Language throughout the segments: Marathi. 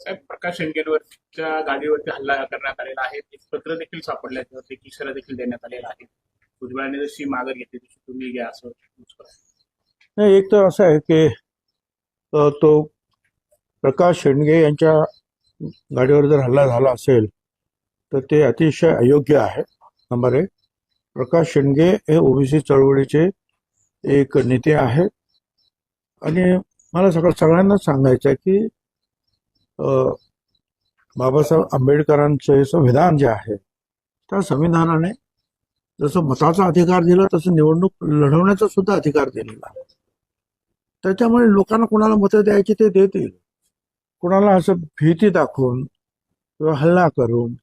साहेब, प्रकाश शेंडगेंवरच्या गाडीवरती हल्ला करण्यात आलेला आहे. पत्र देखील सापडलं एक इशारा देखील देण्यात आलेला आहे. भुजबळांनी जशी घेतली, तशी तुम्ही घ्या असं नाही, एक तर असं आहे की तो प्रकाश शेंडगे यांच्या गाडीवर जर हल्ला झाला असेल तर ते अतिशय अयोग्य आहे. नंबर एक प्रकाश शेंडगे हे ओबीसी चळवळीचे एक नेते आहेत. आणि मला सगळं सगळ्यांनाच सांगायचं आहे की बाबासाहेब आंबेडकरांचं हे संविधान जे आहे त्या संविधानाने जसं मताचा अधिकार दिला तसं निवडणूक लढवण्याचा सुद्धा अधिकार दिलेला त्याच्यामुळे लोकांना कोणाला मतं द्यायची ते देतील. कुणाला असं भीती दाखवून किंवा हल्ला करून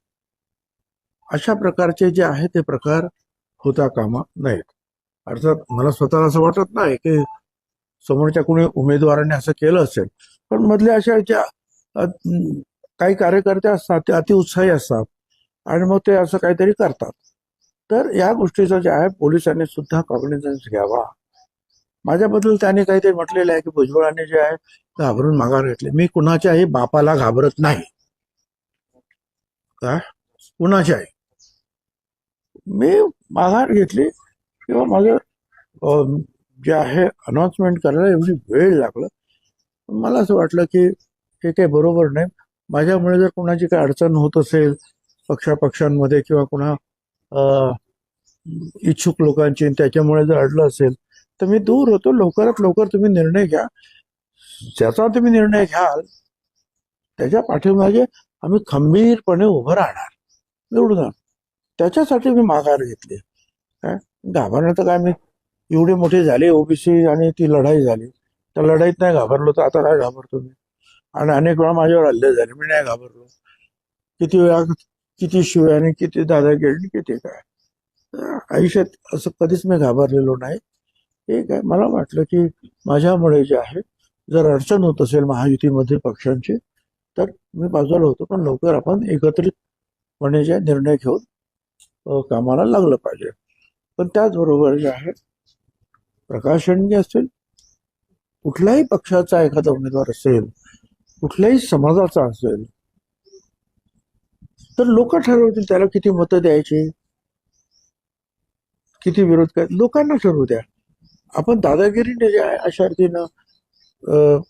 अशा प्रकारचे जे आहे ते प्रकार होता कामा नाहीत अर्थात मला स्वतःला असं वाटत नाही की समोरच्या कोणी उमेदवाराने असं केलं असेल. पण मधल्या अशा ज्या काही कार्यकर्ते असतात ते अतिउत्साही असतात आणि मग ते असं काहीतरी करतात. तर या गोष्टीचा जे आहे पोलिसांनी सुद्धा कॉग्निझन्स घ्यावा. माझ्याबद्दल त्याने काहीतरी म्हटलेलं आहे की भुजबळाने जे आहे घाबरून माघार घेतले. मी कुणाच्याही बापाला घाबरत नाही. काय कुणाच्याही. मी माघार घेतली किंवा माझं जे आहे अनाउन्समेंट करायला एवढी वेळ लागला. मला असं वाटलं की हे काही बरोबर नाही. माझ्यामुळे जर कोणाची काही अडचण होत असेल पक्षापक्षांमध्ये किंवा कोणा इच्छुक लोकांची त्याच्यामुळे जर अडलं असेल तर मी दूर होतो लवकरात लवकर तुम्ही निर्णय घ्या. ज्याचा तुम्ही निर्णय घ्याल त्याच्या पाठीमागे आम्ही खंबीरपणे उभं राहणार. निवडून त्याच्यासाठी मी माघार घेतली. काय घाबरण्यात तर काय? मी एवढी मोठी झाली ओबीसी आणि ती लढाई झाली. त्या लढाईत नाही घाबरलो तर आता काय घाबरतो मी? आणि अनेक वेळा माझ्यावर हल्ले झाले मी नाही घाबरलो. किती वेळा किती शिवाय आणि किती दादागिरी किती काय? आयुष्यात असं कधीच मी घाबरलेलो नाही. ठीक आहे मला वाटलं की माझ्यामुळे जे आहे जर अडचण होत असेल महायुतीमध्ये पक्षांची तर मी बाजूला होतो पण लवकर आपण एकत्रितपणे जे निर्णय घेऊन कामाला लागलं पाहिजे. पण त्याचबरोबर जे आहे प्रकाश शेंडगे असतील कुठल्याही पक्षाचा एखादा उमेदवार असेल कुठल्याही समाजाचा असेल तर लोक ठरवतील त्याला किती मतं द्यायची किती विरोध करायचे लोकांना ठरवू द्या. आपण दादागिरीने जे आहे अशा अर्थीनं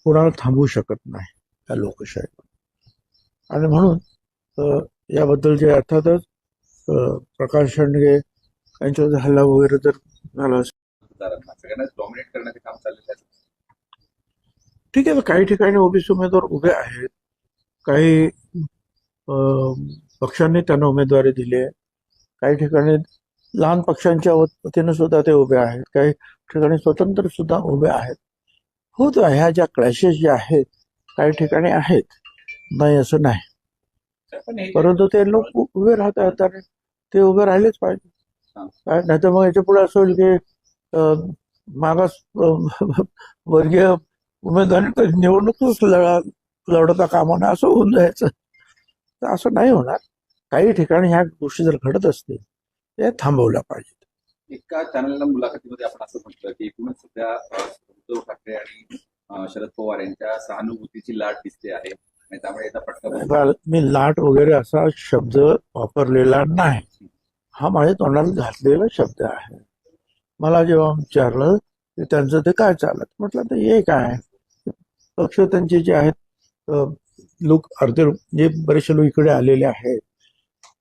कुणाला थांबवू शकत नाही या लोकशाही आणि म्हणून याबद्दल जे अर्थातच प्रकाश शेंडगे यांच्यावर हल्ला वगैरे जर झाला असेल. ठीक आहे काही ठिकाणी ओबीसी उमेदवार उभे आहेत. काही अ, पक्षांनी त्यांना उमेदवारी दिली आहे. काही ठिकाणी लहान पक्षांच्या वतीनं सुद्धा ते उभे आहेत. काही ठिकाणी स्वतंत्र सुद्धा उभे आहेत. होत ह्या ज्या क्लॅशेस ज्या आहेत काही ठिकाणी आहेत. नाही असं नाही. परंतु ते लोक उभे राहतात. आणि ते उभे राहिलेच पाहिजे. काय? नाही तर मग याच्यापुढे असं होईल की मागास वर्गीय उमेदवारी निवडणूकच लढा लढवता कामा नये असं होऊन जायचं. तर असं नाही होणार. काही ठिकाणी ह्या गोष्टी जर घडत असतील ते थांबवल्या पाहिजेत एका चॅनलला मुलाखतीमध्ये आपण असं म्हटलं की एकूणच सध्या उद्धव ठाकरे आणि शरद पवार यांच्या सहानुभूतीची लाट दिसते आहे आणि त्यामुळे याचा फटका मी लाट वगैरे असा शब्द वापरलेला नाही. हा माझ्या तोंडाला घातलेला शब्द आहे. मला जेव्हा विचारलं की त्यांचं ते काय चालत? म्हटलं तर हे काय? पक्ष त्यांचे जे आहेत लोक अर्धे जे बरेचसे लोक इकडे आलेले आहेत.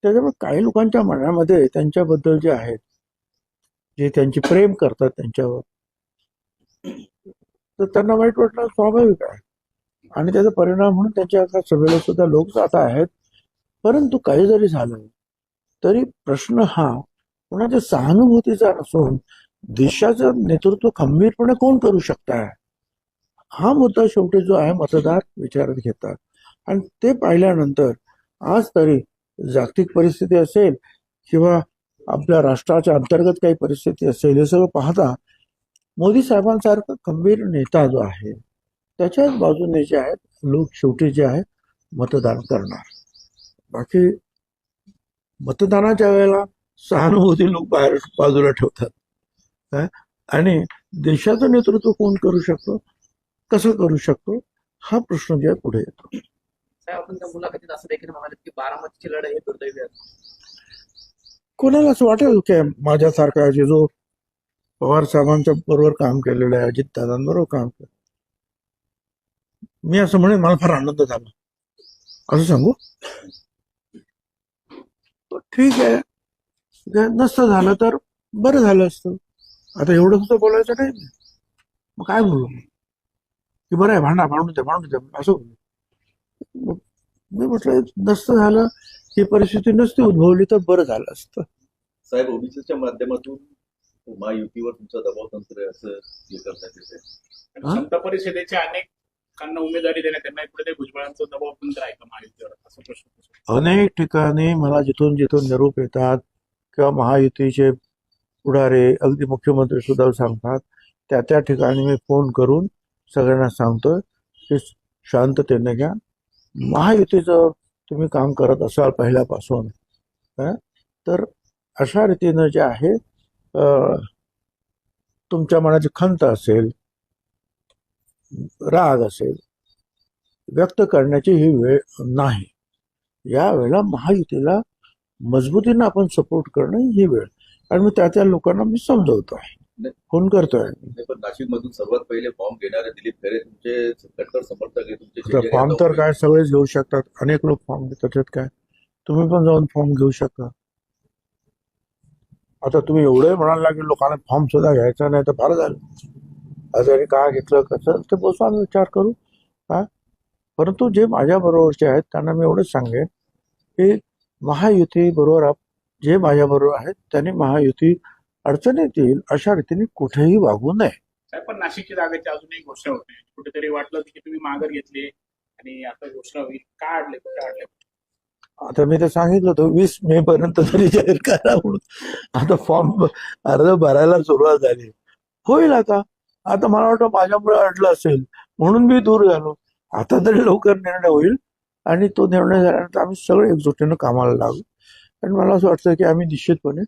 त्याच्यामुळे काही लोकांच्या मनामध्ये त्यांच्याबद्दल जे आहेत जे त्यांची प्रेम करतात त्यांच्यावर तर त्यांना वाईट वाटणं स्वाभाविक आहे. आणि त्याचा परिणाम म्हणून त्यांच्या एका सभेला सुद्धा लोक जात आहेत. परंतु काही जरी झालं तरी प्रश्न हा कोणाच्या सहानुभूतीचा नसून देशाचं नेतृत्व खंबीरपणे कोण करू शकताय? हा मुद्दा शेवटी जो आहे मतदार विचारात घेतात. आणि ते पाहिल्यानंतर आज तरी जागतिक परिस्थिती असेल किंवा आपल्या राष्ट्राच्या अंतर्गत काही परिस्थिती असेल हे सगळं पाहता मोदी साहेबांसारखा खंबीर नेता जो आहे त्याच्याच बाजूने जे आहेत लोक शेवटी जे आहे मतदान करणार. बाकी मतदानाच्या वेळेला सहानुभूती लोक बाहेर बाजूला ठेवतात. काय? आणि देशाचं नेतृत्व कोण करू शकतो? कसं करू शकतो? हा प्रश्न जे पुढे येतो. आपण त्या मुलाखतीत असं देखील म्हणाले की बारामतीची लढाई दुर्दैवी कोणाला असं वाटेल की माझ्यासारखा जे जो पवार साहेबांच्या बरोबर काम केलेलं आहे अजित दादांबरोबर काम केलं मी असं म्हणेन मला फार आनंद झाला. असं सांगू? ठीक आहे. नसतं झालं तर बरं झालं असतं. आता एवढं सुद्धा बोलायचं नाही. मग काय बोलू? की बरं आहे भांडा भांडून द्या भांडून द्या असं बोलू. मी म्हटलं नसतं झालं ही परिस्थिती नसती उद्भवली तर बरं झालं असतं. साहेब ओबीसीच्या माध्यमातून महायुतीवर तुमचा दबाव तंत्र आहे असं हे करण्यात येते? समता परिषदेच्या अनेकांना उमेदवारी देण्यात भुजबळांचा दबाव पण आहे का महायुतीवर? असा प्रश्न. अनेक ठिकाणी मला जिथून जिथून निरोप येतात किंवा महायुतीचे पुढारे अगदी मुख्यमंत्री सुद्धा सांगतात त्या त्या ठिकाणी मी फोन करून सगळ्यांना सांगतोय की शांततेने घ्या. महायुतीचं तुम्ही काम करत असाल पहिल्यापासून तर अशा रीतीनं जे आहे तुमच्या मनाची खंत असेल राग असेल व्यक्त करण्याची ही वेळ नाही. या वेळेला महायुतीला मजबूतीनं आपण सपोर्ट करणं ही वेळ. आणि मी त्या त्या लोकांना मी समजवतो आहे. फोन करतोय. नाशिक मधून सर्वात पहिले फॉर्म घेणारे दिलीप खरे तुमचे कट्टर समर्थक आहे तुमचे फॉर्म तर काय सगळेच घेऊ शकतात. अनेक लोक फॉर्म घेतात त्याच्यात काय? तुम्ही पण जाऊन फॉर्म घेऊ शकता. आता तुम्ही एवढे म्हणायला की लोकांना फॉर्म सुद्धा घ्यायचा नाही तर फार झालं. आजारी का घेतलं कसं? ते बसू आम्ही विचार करू. काय परंतु जे माझ्या बरोबरचे आहेत त्यांना मी एवढंच सांगेन की महायुती बरोबर जे माझ्या बरोबर आहेत त्यांनी महायुती अडचणीत येईल अशा रीतीने कुठेही वागू नये. पण नाशिकच्या जागेची अजूनही घोषणा होते. कुठेतरी वाटलं की तुम्ही माघार घेतली आणि आता घोषणा होईल. का अडले कुठे अडले? आता मी ते सांगितलं होतं वीस मे पर्यंत तरी जाहीर करा म्हणून. आता फॉर्म अर्ज भरायला सुरुवात झाली. होईल आता. आता मला वाटतं माझ्यामुळे अडलं असेल. म्हणून मी दूर झालो. आता तरी लवकर निर्णय होईल आणि तो निर्णय झाल्यानंतर आम्ही सगळे एकजुटीनं कामाला लागू. आणि मला असं वाटतं की आम्ही निश्चितपणे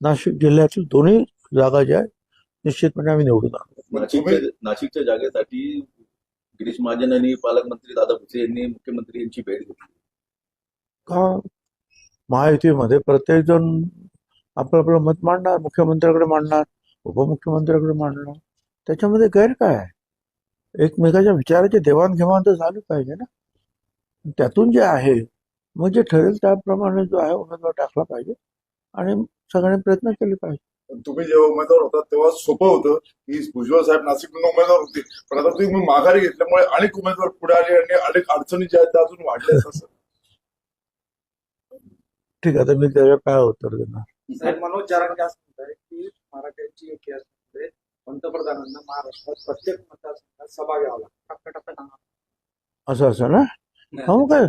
नाशिक जिल्ह्यातील दोन्ही जागा ज्या आहेत निश्चितपणे आम्ही निवडून आणू. नाशिकच्या नाशिकच्या जागेसाठी गिरीश महाजन आणि पालकमंत्री दादा भुसे यांनी मुख्यमंत्री यांची भेट घेतली. का? महायुतीमध्ये प्रत्येक जण आपलं आपलं मत मांडणार मुख्यमंत्र्याकडे मांडणार उपमुख्यमंत्र्याकडे मांडणार. त्याच्यामध्ये गैर काय आहे? एकमेकाच्या विचाराचे देवाणघेवाण तर झालं पाहिजे ना. त्यातून जे आहे मग जे ठरेल त्याप्रमाणे जो आहे उमेदवार टाकला पाहिजे. आणि सगळ्यांनी प्रयत्न केले पाहिजे. तुम्ही जेव्हा उमेदवार होता तेव्हा सोपं होतं की भुजबळ साहेब नाशिकमधून उमेदवार होते. पण आता तुम्ही माघारी घेतल्यामुळे अनेक उमेदवार पुढे आले आणि अनेक अडचणी ज्या आहेत त्या अजून वाढल्या असं. ठीक आहे तर मी त्याच्या काय उत्तर देणार? साहेब मनोज जरांगे असं म्हणतात की मराठ्यांची इतिहासामध्ये पंतप्रधानांना महाराष्ट्रात प्रत्येक मतदारसंघात सभा घ्यावा लागतो. असं असं ना? हो काय?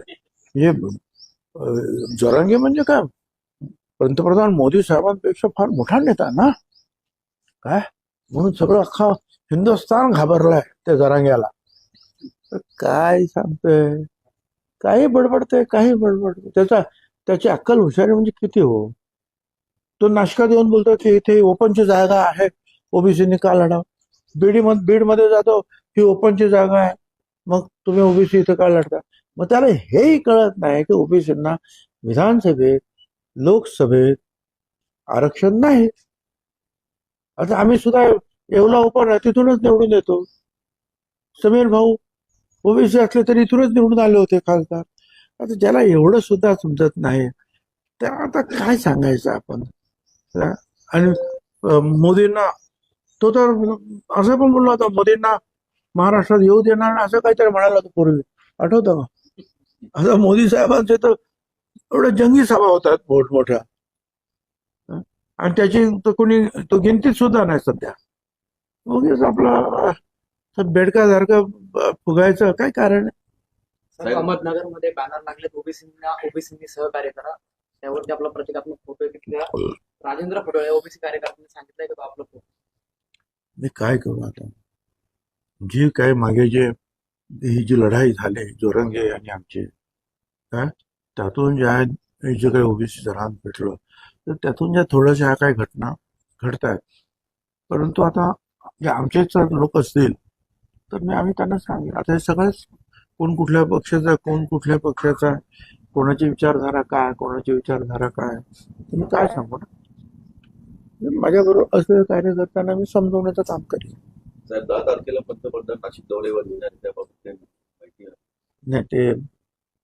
हे जरांगे म्हणजे काय? पंतप्रधान मोदी साहेबांपेक्षा फार मोठा नेता ना? काय? म्हणून सगळं अख्खा हिंदुस्थान घाबरलाय त्या जरांग्याला. तर काय सांगतोय? काही बडबडतंय काही बडबड त्याचा त्याची अक्कल हुशारी म्हणजे किती हो? तो नाशकात येऊन बोलतो की इथे ओपनची जागा आहे ओबीसीनी का लढाव. बीडी मध्ये बीडमध्ये जातो ही ओपनची जागा आहे. मग तुम्ही ओबीसी इथं का लढता? मग त्याला हेही कळत नाही की ओबीसींना विधानसभेत लोकसभेत आरक्षण नाही. आता आम्ही सुद्धा येवला ओपन आहे तिथूनच निवडून येतो. समीर भाऊ ओबीसी असले तरी इथूनच निवडून आले होते खासदार. आता ज्याला एवढं सुद्धा समजत नाही त्या आता काय सांगायचं आपण? आणि मोदींना तो तर असं पण बोलला होता मोदींना महाराष्ट्रात येऊ देणार नाही असं काहीतरी म्हणाला होता पूर्वी. आठवतं का? आता मोदी साहेबांचे तर एवढ्या जंगी सभा होतात मोठमोठ्या? आणि त्याची तर कोणी तो गिनतीत सुद्धा नाही सध्या. उगीच आपला अं, बेडकासारखं ब- फुगायचं काय कारण आहे? साहेब अहमदनगरमध्ये बॅनर लागले ओबीसींना ओबीसींनी सहकार्य करा. त्यावरती आपला प्रतिकात्मक फोटो तिथल्या राजेंद्र फडोळे ओबीसी कार्यकर्त्यांनी सांगितलंय की तो आपला फोटो मी काय करू आता? जी काय मागे जे ही जी लढाई झाली जोरंगे आणि आमची काय त्यातून ज्या जे काही ओबीसीचं रान भेटलं तर त्यातून ज्या थोड्याशा ह्या काही घटना घडत आहेत परंतु आता जे आमचेच जर लोक असतील तर मी आम्ही त्यांना सांगेन. आता हे सगळंच कोण कुठल्या पक्षाचा कोण कुठल्या पक्षाचा आहे, कोणाची विचारधारा काय कोणाची विचारधारा काय तुम्ही काय सांगू ना माझ्याबरोबर असलेल्या कार्यकर्त्यांना मी समजवण्याचं काम करेन. दहा तारखेला पंतप्रधान नाशिक दौऱ्यावर येणार आहे, त्याबाबत आहे? नाही ते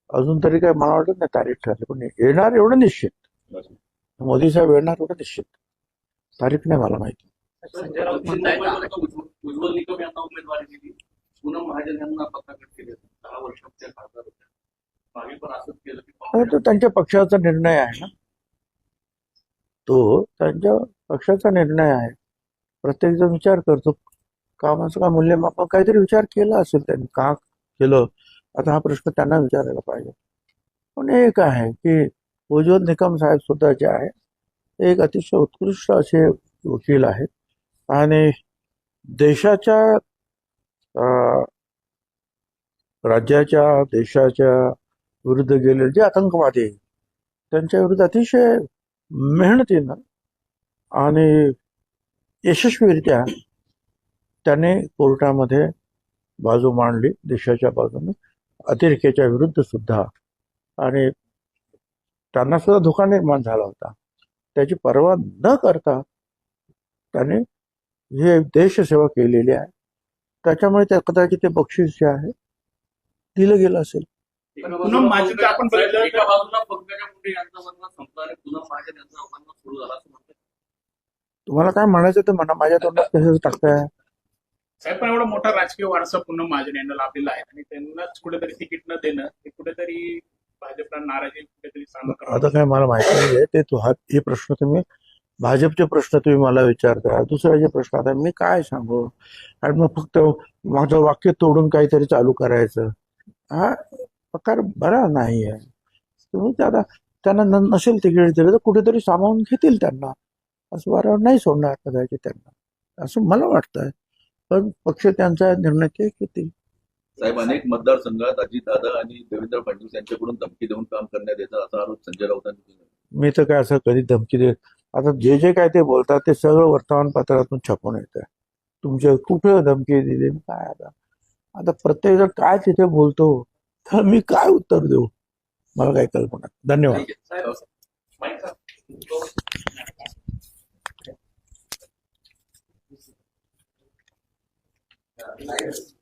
अजून तरी काय मला वाटत नाही तारीख ठरली पण येणार एवढं निश्चित. मोदी साहेब येणार एवढं निश्चित. तारीख नाही मला माहिती. संजय राऊत म्हणतायत उज्ज्वल उज्ज्वल निकम यांना उमेदवारी दिली पूनम महाजन यांना पत्राकडे केले. दहा वर्षाच्या खासदार होत्या मागे पण असंच केलं की अहो, तो त्यांच्या पक्षाचा निर्णय आहे ना? तो त्यांच्या पक्षाचा निर्णय आहे. प्रत्येक जण विचार करतो. कामाचं का मूल्यमापन काहीतरी विचार केला असेल त्यांनी का केलं? आता हा प्रश्न त्यांना विचारायला पाहिजे. पण एक आहे की उज्ज्वल निकम साहेब सुद्धा जे आहे ते एक अतिशय उत्कृष्ट असे वकील आहेत. आणि देशाच्या राज्याच्या देशाच्या विरुद्ध गेलेले जे आतंकवादी त्यांच्या विरुद्ध अतिशय मेहनतीनं आणि यशस्वीरित्या त्याने कोर्टामध्ये बाजू मांडली देशाच्या बाजूने. अतिरेक्याच्या विरुद्ध सुद्धा. आणि त्यांना सुद्धा धोका निर्माण झाला होता. त्याची पर्वा न करता त्याने हे देशसेवा केलेली आहे. त्याच्यामुळे त्या कदाचित ते बक्षीस जे आहे दिलं गेलं असेल. पूनम महाजन आपण तुम्हाला काय म्हणायचं ते म्हणा माझ्या तोंडात कसं टाकताय साहेब पण एवढा मोठा राजकीय वारसा पुन्हा महाजन यांना लाभलेला आहे आणि त्यांनाच कुठेतरी तिकीट न देणं हे कुठेतरी भाजपला नाराजी कुठेतरी सामना आता काय मला माहिती नाही ते तू हा हे प्रश्न तुम्ही भाजपचे प्रश्न तुम्ही मला विचारता. दुसऱ्याचे प्रश्न आता मी काय सांगू? आणि मग फक्त माझं वाक्य तोडून काहीतरी चालू करायचं. हा प्रकार बरा नाही आहे तुम्ही त्याला त्यांना नसेल तिकीट दिलं तर कुठेतरी सामावून घेतील त्यांना. असं वारंवार नाही सोडणार कदाचित त्यांना. असं मला वाटतंय. पण पक्ष त्यांचा निर्णय ते घेतील. साहेब अनेक मतदारसंघात अजितदादा आणि देवेंद्र फडणवीस यांच्याकडून धमकी देऊन काम करण्यात येतं असा आरोप संजय राऊतांनी केला. मी तर काय असं कधी धमकी दे आता जे जे काय ते बोलतात ते सगळं वर्तमानपत्रातून छापून येतं तुमच्या कुठे धमकी दिली काय आता? आता प्रत्येक जण काय तिथे बोलतो तर मी काय उत्तर देऊ? मला काही कल्पना. धन्यवाद. live.